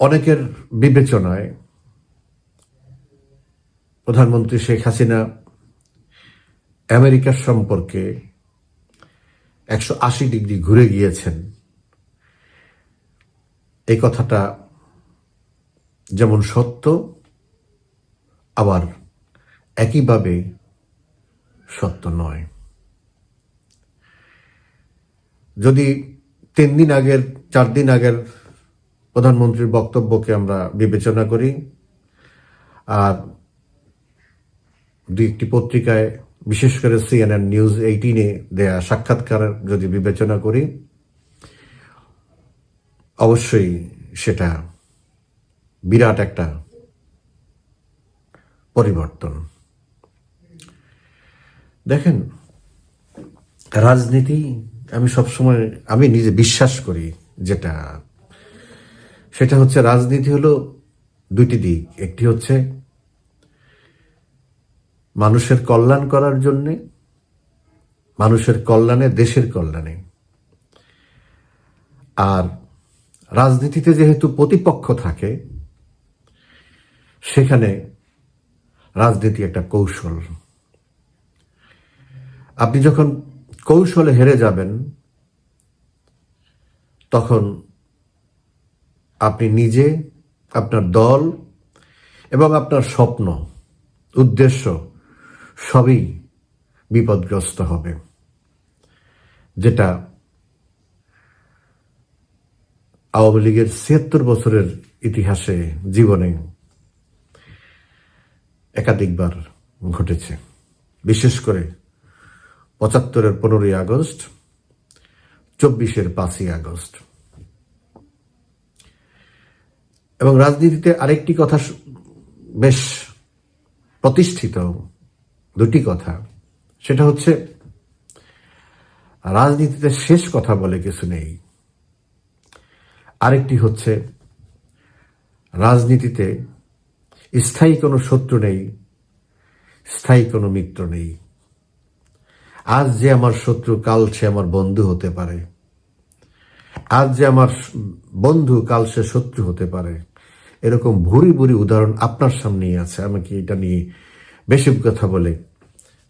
অনেকের বিবেচনায় প্রধানমন্ত্রী শেখ হাসিনা আমেরিকার সম্পর্কে একশো আশি ডিগ্রি ঘুরে গিয়েছেন। এই কথাটা যেমন সত্য, আবার একইভাবে সত্য নয়। যদি তিন দিন আগের, চার দিন আগের প্রধানমন্ত্রীর বক্তব্যকে আমরা বিবেচনা করি। আর দুই একটি পত্রিকায়, বিশেষ করে সিএনএন নিউজ এইটিনে দেয়া সাক্ষাৎকার যদি বিবেচনা করি, অবশ্যই সেটা বিরাট একটা পরিবর্তন। দেখেন, রাজনীতি আমি সবসময়, আমি নিজে বিশ্বাস করি যেটা সেটা হচ্ছে রাজনীতি হলো দুইটি দিক। একটি হচ্ছে মানুষের কল্যাণ করার জন্যে, মানুষের কল্যাণে, দেশের কল্যাণে। আর রাজনীতিতে যেহেতু প্রতিপক্ষ থাকে, সেখানে রাজনীতি একটা কৌশল। আপনি যখন কৌশলে হেরে যাবেন, তখন আপনি নিজে, আপনার দল এবং আপনার স্বপ্ন, উদ্দেশ্য সবই বিপদগ্রস্ত হবে। যেটা আওয়ামী লীগের ছিয়াত্তর বছরের ইতিহাসে জীবনে একাধিকবার ঘটেছে। বিশেষ করে পঁচাত্তরের পনেরোই আগস্ট, চব্বিশের পাঁচই আগস্ট। এবং রাজনীতিতে আরেকটি কথা বেশ প্রতিষ্ঠিত, দুটি কথা। সেটা হচ্ছে, রাজনীতিতে শেষ কথা বলে কিছু নেই। আরেকটি হচ্ছে, রাজনীতিতে স্থায়ী কোনো শত্রু নেই, স্থায়ী কোনো মিত্র নেই। আজ যে আমার শত্রু, কাল সে আমার বন্ধু হতে পারে। আজ যে আমার বন্ধু, কাল সে শত্রু হতে পারে। এরকম ভুরি ভুরি উদাহরণ আপনার সামনেই আছে। আমাকে এটা নিয়ে বেশি কথা বলে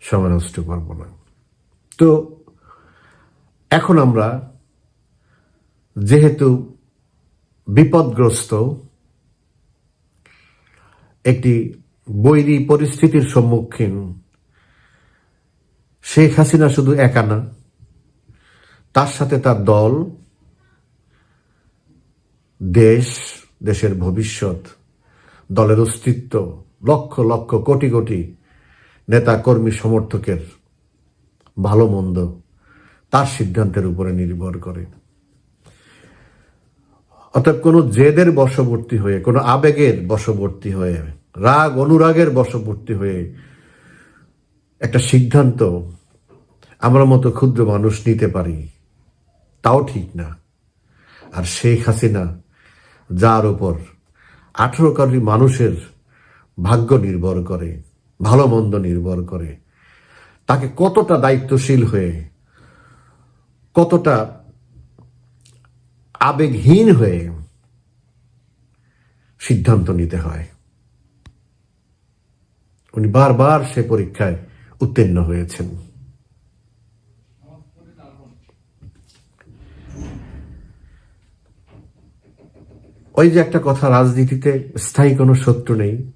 সময় নষ্ট করব না? তো এখন আমরা, যেহেতু বিপদগ্রস্ত, একটি বৈরী পরিস্থিতির সম্মুখীন, শেখ হাসিনা শুধু একা না, তার সাথে তার দল দেশ, দেশের ভবিষ্যৎ, দলের অস্তিত্ব, লক্ষ লক্ষ, কোটি কোটি নেতা, কর্মী, সমর্থকের ভালো, মন্দ তার সিদ্ধান্তের উপরে নির্ভর করে। অর্থাৎ কোনো জেদের বশবর্তী হয়ে, কোনো আবেগের বশবর্তী হয়ে, রাগ, অনুরাগের বশবর্তী হয়ে একটা সিদ্ধান্ত আমরা মতো ক্ষুদ্র মানুষ নিতে পারি, তাও ঠিক না। আর শেখ হাসিনা যার উপর আঠেরো কোটি মানুষের ভাগ্য নির্ভর করে, ভালো মন্দ নির্ভর করে, তাকে কতটা দায়িত্বশীল হয়ে, কতটা আবেগহীন হয়ে সিদ্ধান্ত নিতে হয়। উনি বারবার সে পরীক্ষায় উত্তীর্ণ হয়েছেন। ওই যে একটা কথা, রাজনীতিতে স্থায়ী কোনো শত্রু নেই।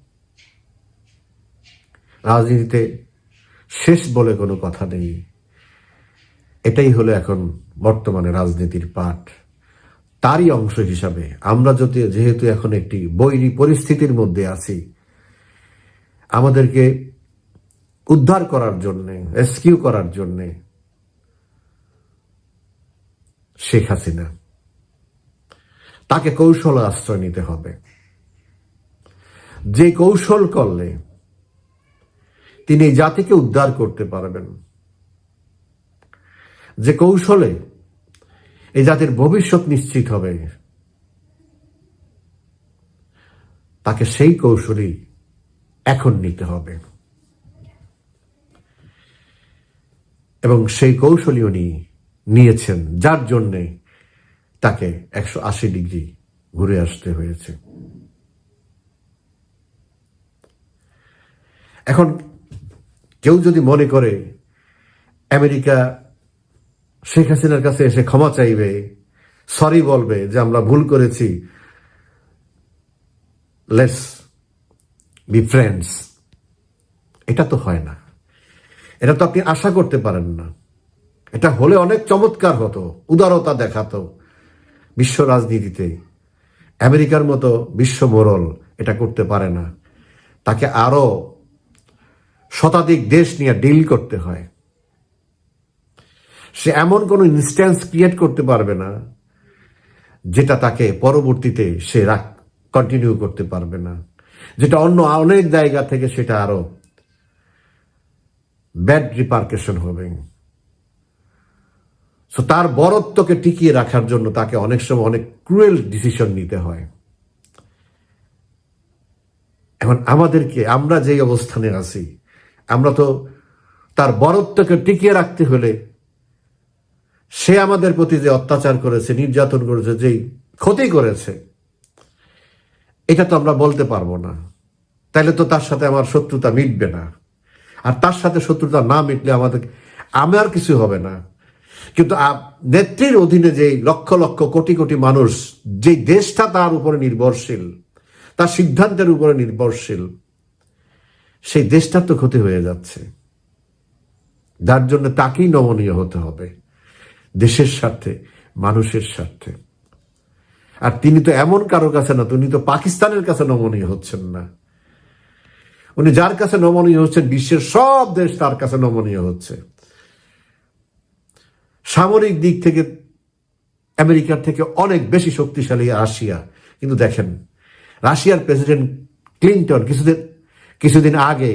রাজনীতিতে শেষ বলে কোনো কথা নেই। এটাই হলো এখন বর্তমানে রাজনীতির পাঠ। তারই অংশ হিসাবে আমরা যদি, যেহেতু এখন একটি বৈরী পরিস্থিতির মধ্যে আছি, আমাদেরকে উদ্ধার করার জন্যে রেস্কিউ করার জন্যে শেখ হাসিনা তাকে কৌশল আশ্রয় নিতে হবে। যে কৌশল করলে তিনি জাতিকে উদ্ধার করতে পারবেন। যে কৌশলে এই জাতির ভবিষ্যৎ নিশ্চিত হবে, তাকে সেই কৌশলই এখন নিতে হবে। এবং সেই কৌশলী উনি নিয়েছেন, যার জন্যে তাকে একশো আশি ডিগ্রি ঘুরে আসতে হয়েছে। এখন কেউ যদি মনে করে আমেরিকা শেখ হাসিনার কাছে এসে ক্ষমা চাইবে, সরি বলবে যে আমরা ভুল করেছি লেটস বি ফ্রেন্ডস এটা তো হয় না। এটা তো আপনি আশা করতে পারেন না। এটা হলে অনেক চমৎকার হতো, উদারতা দেখাতো। বিশ্ব রাজনীতিতে আমেরিকার মতো বিশ্ব মোরল এটা করতে পারে না। তাকে আরও শতাধিক দেশ নিয়ে ডিল করতে হয়। সে এমন কোনো ইনস্ট্যান্স ক্রিয়েট করতে পারবে না, যেটা তাকে পরবর্তীতে সে রাখ কন্টিনিউ করতে পারবে না। যেটা অন্য অনেক জায়গা থেকে সেটা আরও ব্যাড রিপার্কেশন হবে। সো তার বরত্বকে টিকিয়ে রাখার জন্য তাকে অনেক সময় অনেক ক্রুয়েল ডিসিশন নিতে হয়। এখন আমাদেরকে, আমরা যে অবস্থানে আছি, আমরা তো তার বরত্বকে টিকিয়ে রাখতে হলে সে আমাদের প্রতি যে অত্যাচার করেছে, নির্যাতন করেছে, যেই ক্ষতি করেছে, এটা তো আমরা বলতে পারব না। তাইলে তো তার সাথে আমার শত্রুতা মিটবে না। আর তার সাথে শত্রুতা না মিটলে আমাদের, আমার কিছু হবে না। কিন্তু নেত্রীর অধীনে যে লক্ষ লক্ষ কোটি কোটি মানুষ যে দেশটা তার উপরে নির্ভরশীল, তার সিদ্ধান্তের উপরে নির্ভরশীল, সেই দেশটার তো ক্ষতি হয়ে যাচ্ছে। যার জন্য তাকেই নমনীয় হতে হবে, দেশের স্বার্থে, মানুষের স্বার্থে। আর তিনি তো এমন কারও কাছে না উনি তো পাকিস্তানের কাছে নমনীয় হচ্ছেন না। উনি যার কাছে নমনীয় হচ্ছেন, বিশ্বের সব দেশ তার কাছে নমনীয় হচ্ছে। সামরিক দিক থেকে আমেরিকার থেকে অনেক বেশি শক্তিশালী রাশিয়া। কিন্তু দেখেন, রাশিয়ার প্রেসিডেন্ট ক্লিন্টন কিছুদিন কিছুদিন আগে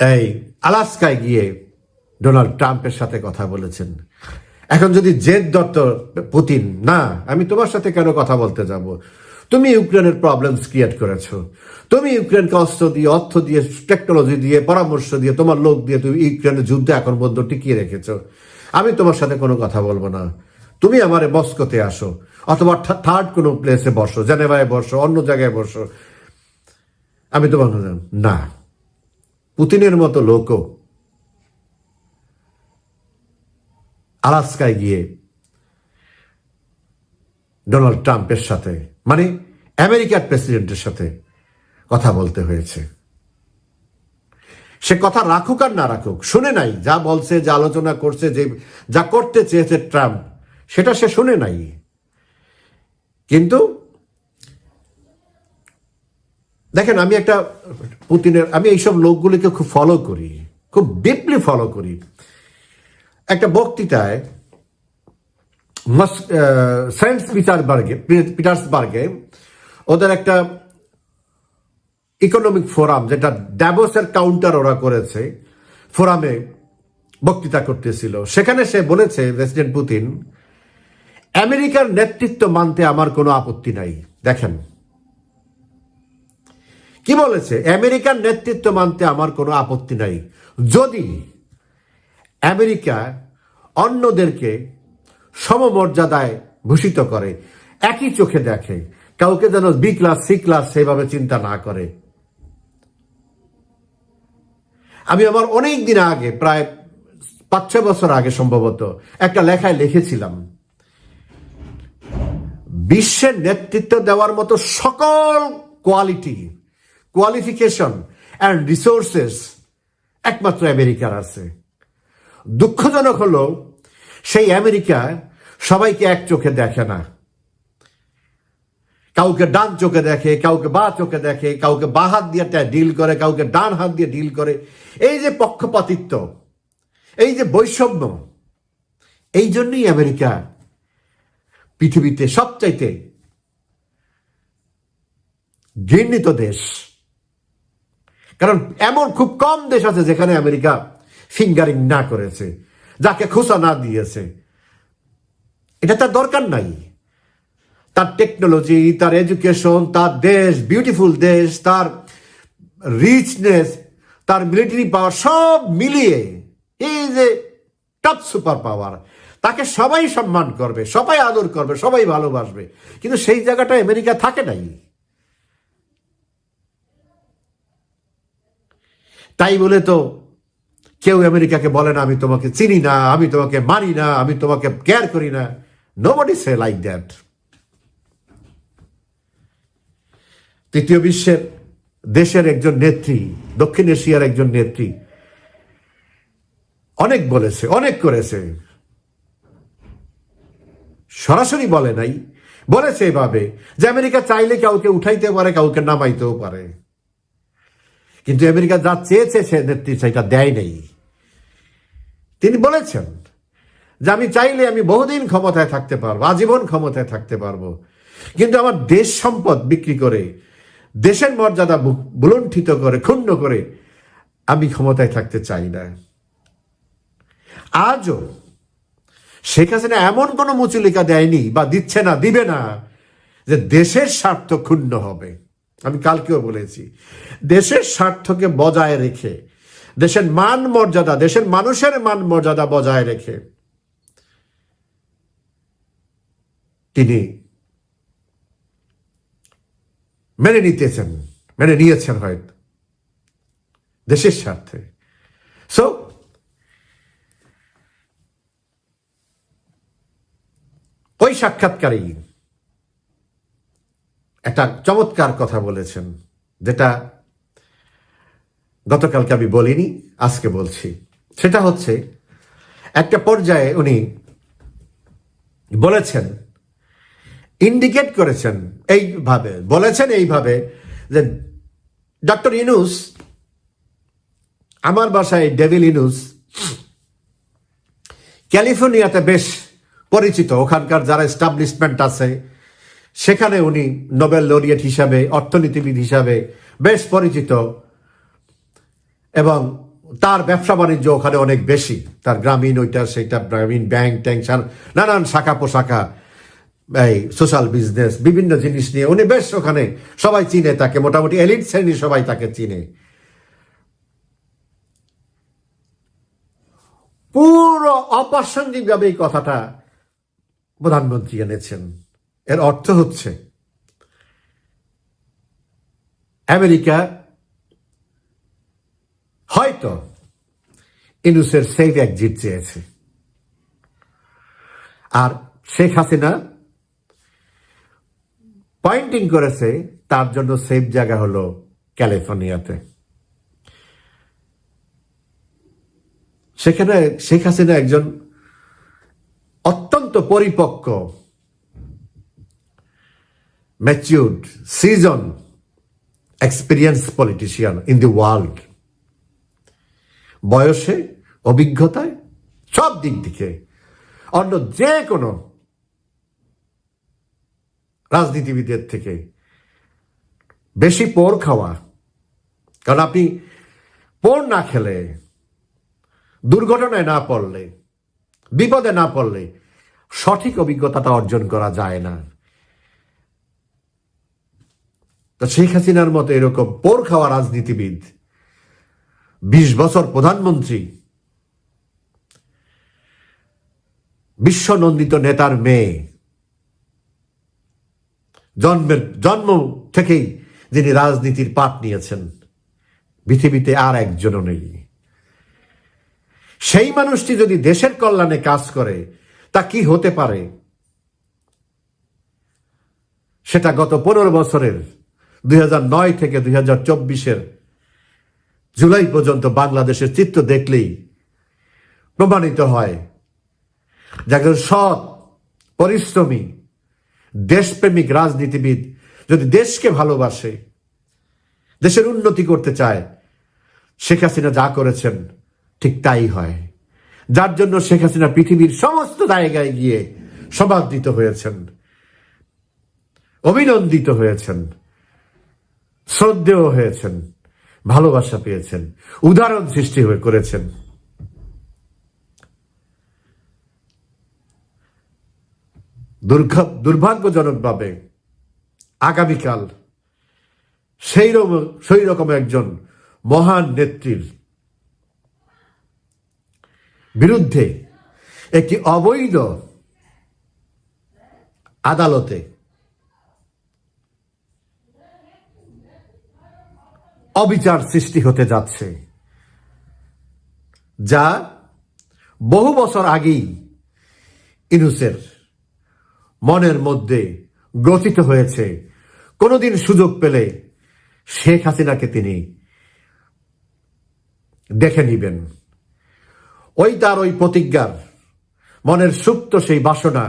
এই আলাস্কায় গিয়ে ডোনাল্ড ট্রাম্পের সাথে কথা বলেছেন। এখন যদি জেদ দত্ত পুতিন, না, আমি তোমার সাথে কেন কথা বলতে যাব? তুমি ইউক্রেনের প্রবলেমস ক্রিয়েট করেছ। তুমি ইউক্রেনকে অস্ত্র দিয়ে, অর্থ দিয়ে টেকনোলজি দিয়ে, পরামর্শ দিয়ে, তোমার লোক দিয়ে তুমি ইউক্রেনের যুদ্ধ এখন পর্যন্ত টিকিয়ে রেখেছো। আমি তোমার সাথে কোনো কথা বলব না। তুমি আমারে মস্কোতে আসো, অথবা থার্ড কোনো প্লেসে বসো, জেনেভায় বসো, অন্য জায়গায় বসো। আমি তোমার না। পুতিনের মতো লোকও আলাস্কায় গিয়ে ডোনাল্ড ট্রাম্পের সাথে মানে আমেরিকার প্রেসিডেন্টের সাথে কথা বলতে হয়েছে। সে কথা রাখুক আর না রাখুক, শুনে নাই, যা বলছে, যা আলোচনা করছে, যে, যা করতে চেয়েছে ট্রাম্প, সেটা সে শুনে নাই। কিন্তু, দেখেন, আমি একটা পুতিনের, আমি এইসব লোকগুলিকে খুব ফলো করি, খুব ডিপলি ফলো করি। একটা বক্তৃতায় সেন্ট পিটারবার্গে পিটার্সবার্গে ওদের একটা ইকোনমিক ফোরাম, যেটা ড্যাবোসের কাউন্টার ওরা করেছে, ফোরামে বক্তৃতা করতেছিল। সেখানে সে বলেছে, প্রেসিডেন্ট পুতিন, আমেরিকার নেতৃত্ব মানতে আমার কোনো আপত্তি নাই। দেখেন। কি বলেছে? আমেরিকার নেতৃত্ব মানতে আমার কোনো আপত্তি নাই। যদি আমেরিকা অন্যদেরকে সমমর্যাদায় ভূষিত করে। একই চোখে দেখে। কাউকে যেন বি ক্লাস সি ক্লাস সেভাবে চিন্তা না করে। আমি আমার অনেক দিন আগে, প্রায় পাঁচ ছয় বছর আগে সম্ভবত, একটা লেখায় লিখেছিলাম, বিশ্বের নেতৃত্ব দেওয়ার মতো সকল কোয়ালিটি কোয়ালিফিকেশন অ্যান্ড রিসোর্সেস একমাত্র আমেরিকার আছে। দুঃখজনক হলো সেই আমেরিকা সবাইকে এক চোখে দেখে না। কাউকে ডান চোখে দেখে, কাউকে বা চোখে দেখে, কাউকে বা হাত দিয়ে ডিল করে, কাউকে ডান হাত দিয়ে ডিল করে। এই যে পক্ষপাতিত্ব, এই যে বৈষম্য, এই জন্যই আমেরিকা পৃথিবীতে সবচাইতে ঘৃণিত দেশ। কারণ এমন খুব কম দেশ আছে যেখানে আমেরিকা ফিঙ্গারিং না করেছে। যাকে খোসা না দিয়েছে। এটা তার দরকার নাই। তার টেকনোলজি তার এডুকেশন তার দেশ বিউটিফুল দেশ, তার রিচনেস তার মিলিটারি পাওয়ার সব মিলিয়ে এই যে টপ সুপার পাওয়ার তাকে সবাই সম্মান করবে, সবাই আদর করবে, সবাই ভালোবাসবে। কিন্তু সেই জায়গাটা আমেরিকা থাকে নাই। তাই বলে তো কেউ আমেরিকাকে বলে না, আমি তোমাকে চিনি না, আমি তোমাকে মানি না, আমি তোমাকে কেয়ার করি না। Nobody say like that তৃতীয় বিশ্বের দেশের একজন নেত্রী, দক্ষিণ এশিয়ার একজন নেত্রী, অনেক বলেছে, অনেক করেছে। সরাসরি বলে নাই, বলেছে এভাবে যে আমেরিকা চাইলে কাউকে উঠাইতে পারে, কাউকে নামাইতেও পারে। কিন্তু আমেরিকা যা চেয়েছে সে নেত্রী সেটা দেয় নেই তিনি বলেছেন যে আমি চাইলে আমি বহুদিন ক্ষমতায় থাকতে পারব, আজীবন ক্ষমতায় থাকতে পারব। কিন্তু আমার দেশ সম্পদ বিক্রি করে, দেশের মর্যাদা বুলণ্ঠিত করে, ক্ষুণ্ণ করে আমি ক্ষমতায় থাকতে চাই না। আজও শেখ হাসিনা এমন কোনো মুচুলিকা দেয়নি বা দিচ্ছে না, দিবে না যে দেশের স্বার্থ ক্ষুণ্ণ হবে। আমি কালকেও বলেছি। দেশের স্বার্থকে বজায় রেখে, দেশের মান মর্যাদা, দেশের মানুষের মান মর্যাদা বজায় রেখে তিনি মেনে নিতেছেন, মেনে নিয়েছেন হয়তো। দেশের স্বার্থে। সো ওই সাক্ষাৎকারেই একটা চমৎকার কথা বলেছেন, যেটা গতকালকে আমি বলিনি, আজকে বলছি। সেটা হচ্ছে, একটা পর্যায়ে উনি বলেছেন, ইন্ডিকেট করেছেন এইভাবে, বলেছেন এইভাবে যে ডক্টর ইনুস, আমার বাসায় ডেভিল ইনুস, ক্যালিফোর্নিয়াতে বেশ পরিচিত, ওখানকার যারা এস্টাবলিশমেন্ট আছে সেখানে উনি নোবেল লরিয়েট হিসাবে, অর্থনীতিবিদ হিসাবে বেশ পরিচিত এবং তার ব্যবসা বাণিজ্য ওখানে অনেক বেশি। তার গ্রামীণ ওইটা সেটা গ্রামীণ ব্যাংক ট্যাঙ্ক নানান শাখা পোশাখা, এই সোশ্যাল বিজনেস, বিভিন্ন জিনিস নিয়ে উনি বেশ ওখানে সবাই চিনে তাকে, মোটামুটি এলিট শ্রেণি সবাই তাকে চিনে। পুরো অপ্রাসঙ্গিকভাবে এই কথাটা প্রধানমন্ত্রী এনেছেন। এর অর্থ হচ্ছে, আমেরিকা হয়তো ইনুসের সেফ একজিট চেয়েছে। আর শেখ হাসিনা পয়েন্টিং করেছে, তার জন্য সেফ জায়গা হলো ক্যালিফোর্নিয়াতে। সেখানে শেখ হাসিনা একজন অত্যন্ত পরিপক্ক matured season experience politician in the world বয়সে, অভিজ্ঞতায়, সব দিক থেকে অন্য যে কোনো রাজনীতিবিদের থেকে বেশি পোর খাওয়া। কারণ আপনি পোর না খেলে, দুর্ঘটনায় না পড়লে, বিপদে না পড়লে সঠিক অভিজ্ঞতাটা অর্জন করা যায় না। তো শেখ হাসিনার মতো এরকম পোর খাওয়া রাজনীতিবিদ, বিশ বছর প্রধানমন্ত্রী, বিশ্বনন্দিত নেতার মেয়ে, জন্মের, জন্ম থেকেই যিনি রাজনীতির পাঠ নিয়েছেন, পৃথিবীতে আর একজনও নেই। সেই মানুষটি যদি দেশের কল্যাণে কাজ করে, তা কি হতে পারে? সেটা গত পনেরো বছরের দুই থেকে দুই হাজার জুলাই পর্যন্ত বাংলাদেশের চিত্র দেখলেই প্রমাণিত হয় যে একজন সৎ, পরিশ্রমী, দেশপ্রেমিক রাজনীতিবিদ যদি দেশকে ভালোবাসে, দেশের উন্নতি করতে চায়, শেখ হাসিনা যা করেছেন ঠিক তাই হয়। যার জন্য শেখ হাসিনা পৃথিবীর সমস্ত জায়গায় গিয়ে সমাদৃত হয়েছেন, অভিনন্দিত হয়েছেন। শ্রদ্ধেয় হয়েছেন, ভালোবাসা পেয়েছেন, উদাহরণ সৃষ্টি হয়ে করেছেন। দুর্ভাগ্যজনকভাবে আগামীকাল সেই রকম সেই রকম একজন মহান নেত্রীর বিরুদ্ধে একটি অবৈধ আদালতে অবিচার সৃষ্টি হতে যাচ্ছে, যা বহু বছর আগেই ইনুসের মনের মধ্যে গ্রথিত হয়েছে। কোনোদিন সুযোগ পেলে শেখ হাসিনাকে তিনি দেখে নিবেন। ওই তার ওই প্রতিজ্ঞার মনের সুপ্ত সেই বাসনা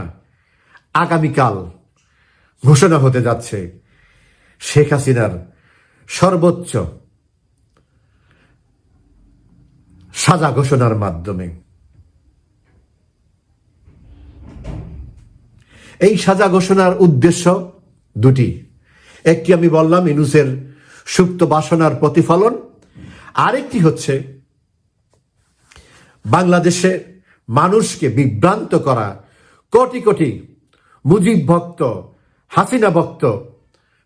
আগামীকাল ঘোষণা হতে যাচ্ছে। শেখ হাসিনার সর্বোচ্চ সাজা ঘোষণার মাধ্যমে। এই সাজা ঘোষণার উদ্দেশ্য দুটি। একটি আমি বললাম, ইনুসের সুপ্ত বাসনার প্রতিফলন। আরেকটি হচ্ছে, বাংলাদেশে মানুষকে বিভ্রান্ত করা কোটি কোটি মুজিব ভক্ত, হাসিনা ভক্ত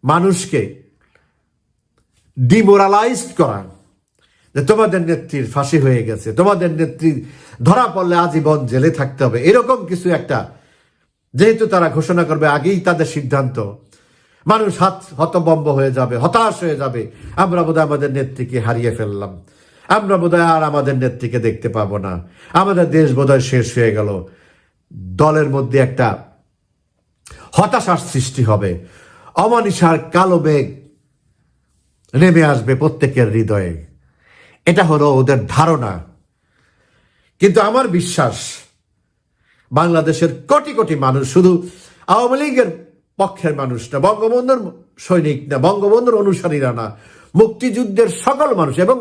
মানুষকে ডিমোরালাইজড করা। যে তোমাদের নেত্রীর ফাঁসি হয়ে গেছে, তোমাদের নেত্রী ধরা পড়লে আজীবন জেলে থাকতে হবে। এরকম কিছু একটা, যেহেতু তারা ঘোষণা করবে আগেই তাদের সিদ্ধান্ত, মানুষ হাত হতবম্ব হয়ে যাবে, হতাশ হয়ে যাবে। আমরা বোধহয় আমাদের নেত্রীকে হারিয়ে ফেললাম। আমরা বোধহয় আর আমাদের নেত্রীকে দেখতে পাবো না। আমাদের দেশ বোধহয় শেষ হয়ে গেল। দলের মধ্যে একটা হতাশার সৃষ্টি হবে। অমানিসার কালো মেঘ নেমে আসবে প্রত্যেকের হৃদয়ে। এটা হলো ওদের ধারণা। কিন্তু আমার বিশ্বাস, বাংলাদেশের কোটি কোটি মানুষ শুধু আওয়ামী লীগের পক্ষের মানুষ না, বঙ্গবন্ধুর সৈনিক না, বঙ্গবন্ধুর অনুসারীরা না, মুক্তিযুদ্ধের সকল মানুষ এবং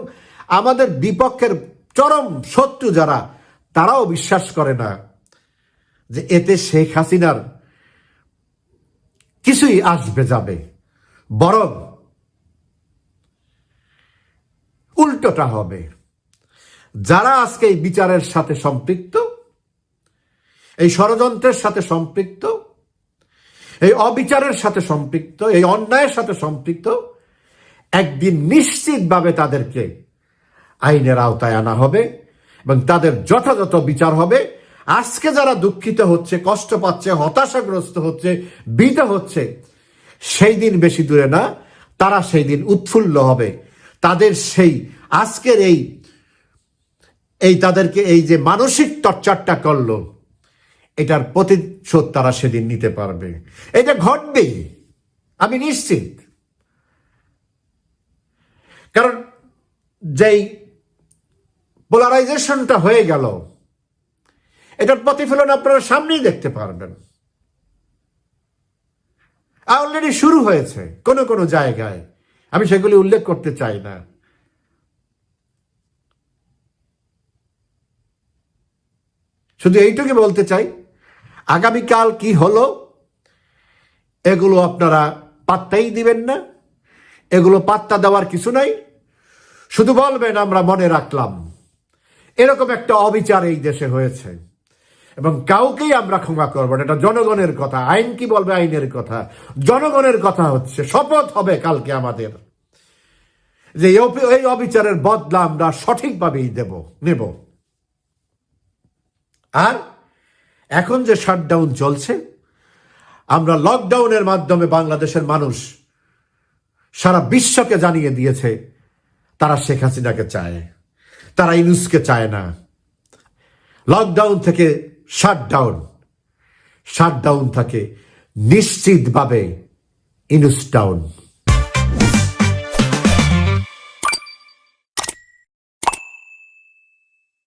আমাদের বিপক্ষের চরম শত্রু যারা, তারাও বিশ্বাস করে না যে এতে শেখ হাসিনার কিছুই আসবে যাবে। বরং উল্টোটা হবে। যারা আজকে এই বিচারের সাথে সম্পৃক্ত, এই ষড়যন্ত্রের সাথে সম্পৃক্ত, এই অবিচারের সাথে সম্পৃক্ত, এই অন্যায়ের সাথে সম্পৃক্ত, একদিন নিশ্চিতভাবে তাদেরকে আইনের আওতায় আনা হবে এবং তাদের যথাযথ বিচার হবে। আজকে যারা দুঃখিত হচ্ছে, কষ্ট পাচ্ছে, হতাশাগ্রস্ত হচ্ছে বিত হচ্ছে, সেই দিন বেশি দূরে না, তারা সেই দিন উৎফুল্ল হবে। তাদের সেই, আজকের এই এই তাদেরকে এই যে মানসিক টর্চারটা করল, এটার প্রতিশোধ তারা সেদিন নিতে পারবে। এটা ঘটবেই, আমি নিশ্চিত। কারণ যেই পোলারাইজেশনটা হয়ে গেল, এটার প্রতিফলন আপনারা সামনেই দেখতে পারবেন। অলরেডি শুরু হয়েছে, কোনো কোনো জায়গায়। আমি সেগুলি উল্লেখ করতে চাই না। শুধু এইটুকু বলতে চাই, আগামীকাল কি হলো, এগুলো আপনারা পাত্তাই দিবেন না, এগুলো পাত্তা দেওয়ার কিছু নাই। শুধু বলবেন, আমরা মনে রাখলাম, এরকম একটা অবিচার এই দেশে হয়েছে, এবং কাউকেই আমরা ক্ষমা করব না। এটা জনগণের কথা, আইন কি বলবে, আইনের কথা। জনগণের কথা হচ্ছে, শপথ হবে কালকে আমাদের। যে এই অবিচারের বদলা আমরা সঠিকভাবেই দেব, নেব। আর এখন যে শাটডাউন চলছে, আমরা লকডাউনের মাধ্যমে বাংলাদেশের মানুষ সারা বিশ্বকে জানিয়ে দিয়েছে, তারা শেখ হাসিনাকে চায়, তারা ইনুসকে চায় না। লকডাউন থেকে শাটডাউন শাটডাউন থাকে নিশ্চিতভাবে ইনুস ডাউন